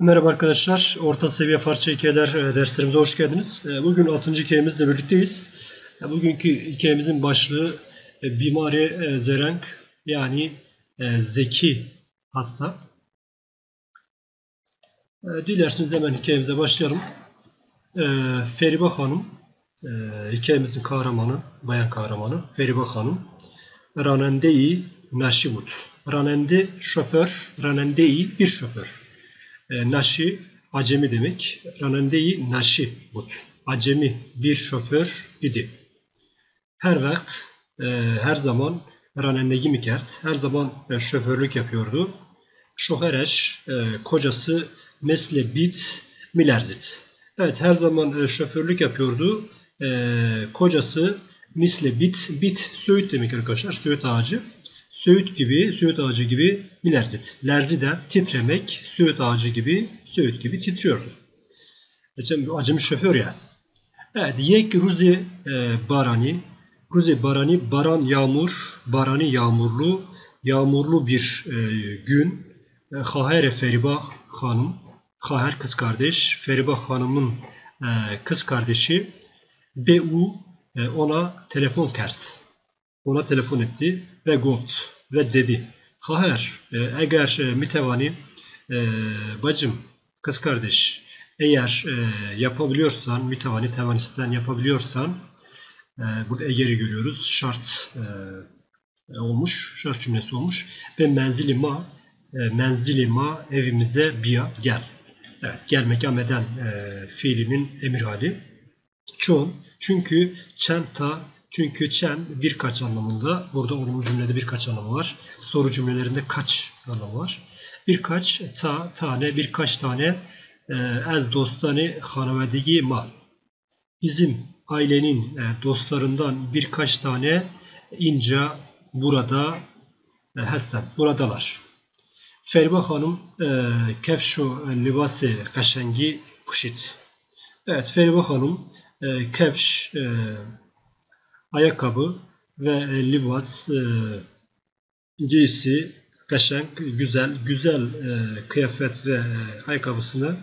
Merhaba arkadaşlar. Orta seviye Farsça hikayeler e, derslerimize hoş geldiniz. E, Bugün 6. hikayemizle birlikteyiz. E, Bugünkü hikayemizin başlığı e, Bimari e, Zerenk yani zeki hasta. Dilerseniz hemen hikayemize başlayalım. Feriba Hanım hikayemizin kahramanı, bayan kahramanı Feriba Hanım. Ranendeyi Naşibut. Ranende şoför, ranendeyi bir şoför. E, Naşi acemi demek. Ranendeyi naşi but. Acemi bir şoför idi. Her vakt, e, her zaman ranendegi mikert. Her zaman e, şoförlük yapıyordu. Şohereş, e, kocası mesle bit milerzit. Evet her zaman e, şoförlük yapıyordu. Kocası misle bit, bit söğüt demek arkadaşlar. Söğüt ağacı. Söğüt gibi, söğüt ağacı gibi milerzit. Lerzi de titremek, söğüt ağacı gibi, söğüt gibi titriyordu. Geçen acemi şoför ya. Evet, yek ruzi e, barani, ruzi barani, baran yağmur, barani yağmurlu, yağmurlu bir e, gün. E, Hahere Feribah hanım, Haher kız kardeş, Feribah hanımın e, kız kardeşi Bu e, ona telefon kert. Ona telefon etti ve goft ve dedi. Haher, eğer e, mitevani e, bacım, kız kardeş, eğer e, yapabiliyorsan, mitevani tevanisten yapabiliyorsan, e, burada egeri görüyoruz, şart e, olmuş, şart cümlesi olmuş ve menzili ma, e, menzili ma evimize biya gel. Evet, gelmek ameden e, fiilinin emir hali. Çoğun, çünkü çenta çünkü çen birkaç anlamında. Burada olumlu cümlede birkaç anlamı var. Soru cümlelerinde kaç anlamı var. Birkaç ta, tane, birkaç tane e, ez dostani hanavadigi ma. Bizim ailenin e, dostlarından birkaç tane inca burada e, hesten, buradalar. Feriba Hanım kefşu libası kaşengi puşit. Evet Feriba Hanım kefş ayakkabı ve e, libas e, giysi kaşenk, güzel, güzel e, kıyafet ve e, ayakkabısını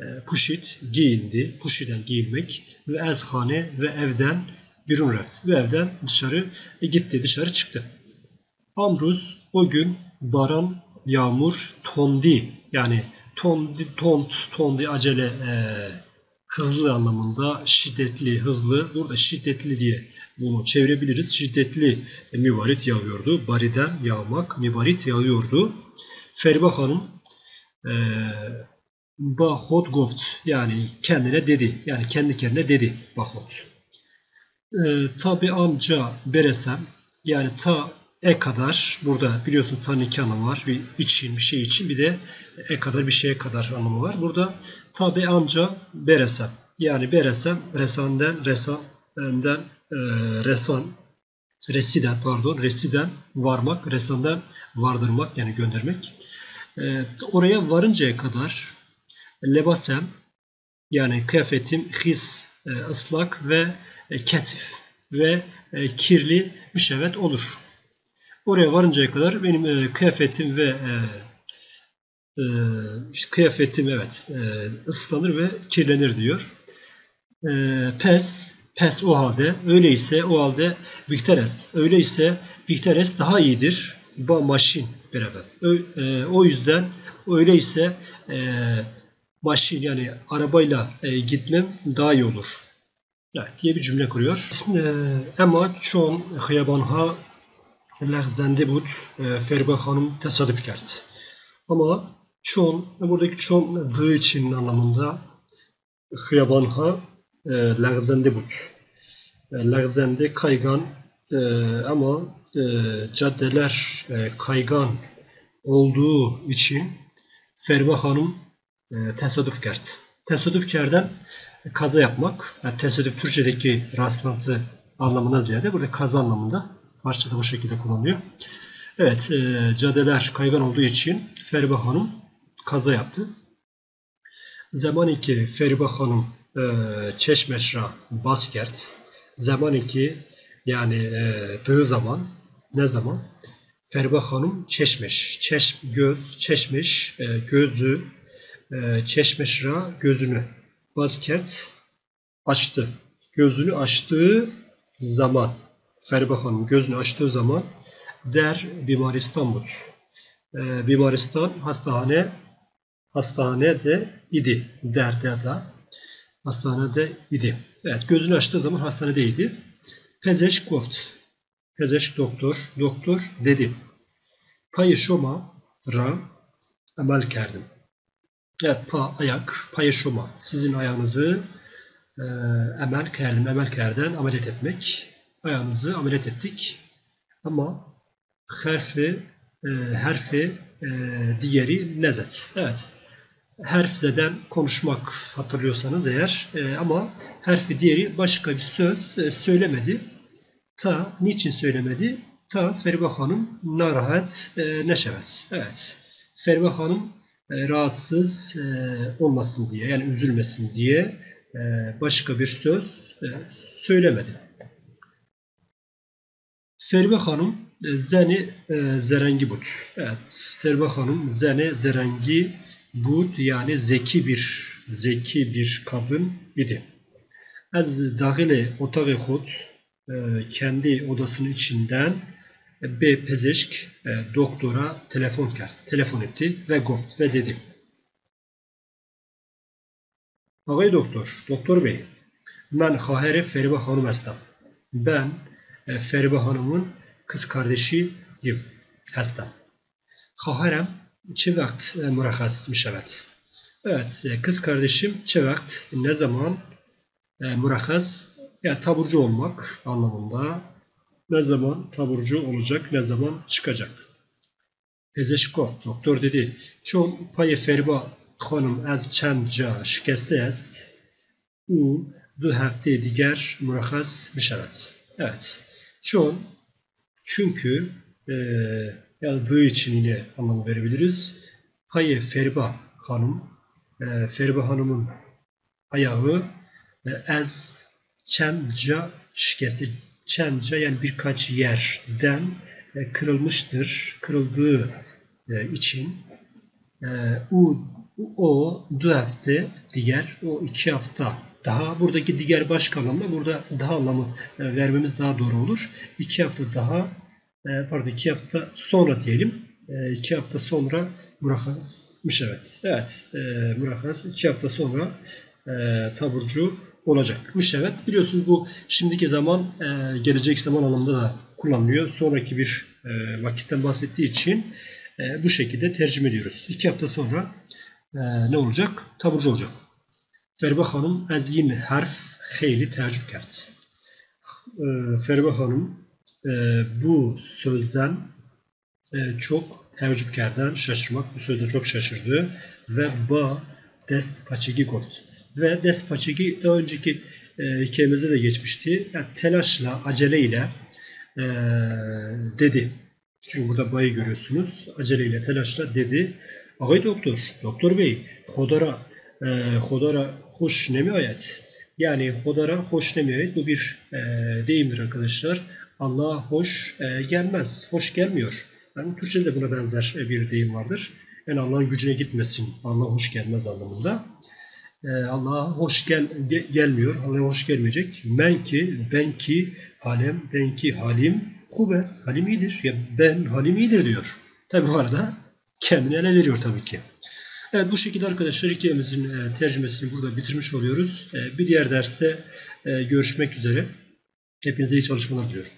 e, puşit giyindi. Puşiden giyinmek ve ezhane ve evden bir reft. Ve evden dışarı e, gitti, dışarı çıktı. Amruz o gün baran, yağmur, tondi yani tondi, tont, tondi acele e, hızlı anlamında şiddetli, hızlı. Burada şiddetli diye bunu çevirebiliriz. Şiddetli mivarit yağıyordu. Bariden yağmak, mivarit yağıyordu. Feriba Hanım e, Bahot goft yani kendine dedi. Yani kendi kendine dedi Bahot. E, tabi amca beresem yani ta e kadar burada biliyorsun tan iki anlamı var. Bir için bir şey için bir de e kadar bir şeye kadar anlamı var. Burada tabi anca beresem yani beresem resanden resanden e, resan residen pardon residen varmak resandan vardırmak yani göndermek. E, oraya varıncaya kadar lebasem yani kıyafetim his e, ıslak ve e, kesif ve e, kirli müşevet olur. Oraya varıncaya kadar benim e, kıyafetim ve e, e, işte kıyafetim evet e, ıslanır ve kirlenir diyor. E, pes, pes o halde, öyleyse o halde Victeres, öyleyse Victeres daha iyidir. Bu maşin beraber. Ö, e, o yüzden öyleyse e, maşin yani arabayla e, gitmem daha iyi olur. Evet, diye bir cümle kuruyor. E, ama çoğun hıyabanha lehzende bud e, Feriba Hanım tesadüf kerdi. Ama çoğun, buradaki çoğun dı için anlamında hıyabanha e, lehzende bud. E, lehzende kaygan e, ama e, caddeler e, kaygan olduğu için Feriba Hanım e, tesadüf kerdi. Tesadüf kerden kaza yapmak, yani tesadüf Türkçedeki rastlantı anlamına ziyade burada kaza anlamında Farsçada bu şekilde kullanılıyor. Evet, e, caddeler kaygan olduğu için Feriba Hanım kaza yaptı. Zamaniki Feriba Hanım e, çeşmeşra baskert. Zamaniki yani e, dığı zaman ne zaman? Feriba Hanım çeşmeş, çeş, göz, çeşmeş, e, gözü e, çeşmeşra gözünü. Bazkert açtı. Gözünü açtığı zaman Feribe Hanım gözünü açtığı zaman der bimaristan bud. E, bimaristan hastane hastanede idi. Der derda. Hastanede idi. Evet gözünü açtığı zaman hastanedeydi. Pezeşk goft. Pezeşk doktor. Doktor dedi. Payı şoma ra emel kerdim. Evet pa ayak, payı şoma. Sizin ayağınızı e, emel kerdim, emel kerden ameliyat etmek. Ayağınızı ameliyat ettik. Ama harfi, e, harfi e, diğeri nezet. Evet. Harf zeden konuşmak hatırlıyorsanız eğer e, ama harfi diğeri başka bir söz e, söylemedi. Ta niçin söylemedi? Ta Feribe Hanım narahat e, neşevet. Evet. Feribe Hanım e, rahatsız e, olmasın diye yani üzülmesin diye e, başka bir söz e, söylemedi. Hanım e, zeni e, zerengi bud. Evet, Feribe Hanım zeni zerengi bud yani zeki bir zeki bir kadın idi. Az dahile otağı xud e, kendi odasının içinden B pezeşk e, doktora telefon kerdi. Telefon etti ve goft ve dedi. Ağay doktor, doktor bey, ben Haheri Feribe Hanım estem. Ben e, Feribe Hanım'ın kız kardeşiyim, hestem. Haherem çi vakt e, murakhas mişevet. Evet, e, kız kardeşim çi vakt ne zaman e, murakhas yani taburcu olmak anlamında ne zaman taburcu olacak, ne zaman çıkacak. Pezeşkov, doktor dedi, çon payı Feriba hanım az çend ca şikeste est, u du hafte diğer murakhas mişevet. Evet, çon çünkü e, yazdığı için yine anlamı verebiliriz. Payı Feriba hanım, e, Feriba hanımın ayağı e, az çemca şikesti. Çemca yani birkaç yerden e, kırılmıştır. Kırıldığı e, için e, o, o du hafta diğer o iki hafta daha buradaki diğer başka anlamda burada daha anlamı vermemiz daha doğru olur. İki hafta daha pardon iki hafta sonra diyelim. iki hafta sonra Murahas Müşevet. Evet. Murahas iki hafta sonra taburcu olacakmış. Evet biliyorsunuz bu şimdiki zaman e, gelecek zaman anlamında da kullanılıyor. Sonraki bir e, vakitten bahsettiği için e, bu şekilde tercüme ediyoruz. İki hafta sonra e, ne olacak? Taburcu olacak. Ferbe Hanım ez yin harf xeyli tercüp kerdi. E, Ferbe Hanım bu sözden çok tercüpkerden şaşırmak, bu sözden çok şaşırdı ve ba dest paçegi goft ve Despacigi daha önceki e, de geçmişti. Yani telaşla, aceleyle dedi. Çünkü burada bayı görüyorsunuz. Aceleyle, telaşla dedi. Ağay doktor, doktor bey, Hodara, e, Hodara hoş ne mi ayet? Yani Hodara hoş ne mi ayet? Bu bir e, deyimdir arkadaşlar. Allah hoş e, gelmez, hoş gelmiyor. Yani Türkçe'de de buna benzer bir deyim vardır. Yani Allah'ın gücüne gitmesin, Allah hoş gelmez anlamında. Ee, Allah'a hoş gel, gelmiyor. Allah'a hoş gelmeyecek. Men ki, ben ki, halem, ben ki, halim, kuvvet, halim iyidir. Ya ben, halim iyidir diyor. Tabi bu arada kendini ele veriyor tabii ki. Evet bu şekilde arkadaşlar hikayemizin e, tercümesini burada bitirmiş oluyoruz. E, bir diğer derste e, görüşmek üzere. Hepinize iyi çalışmalar diliyorum.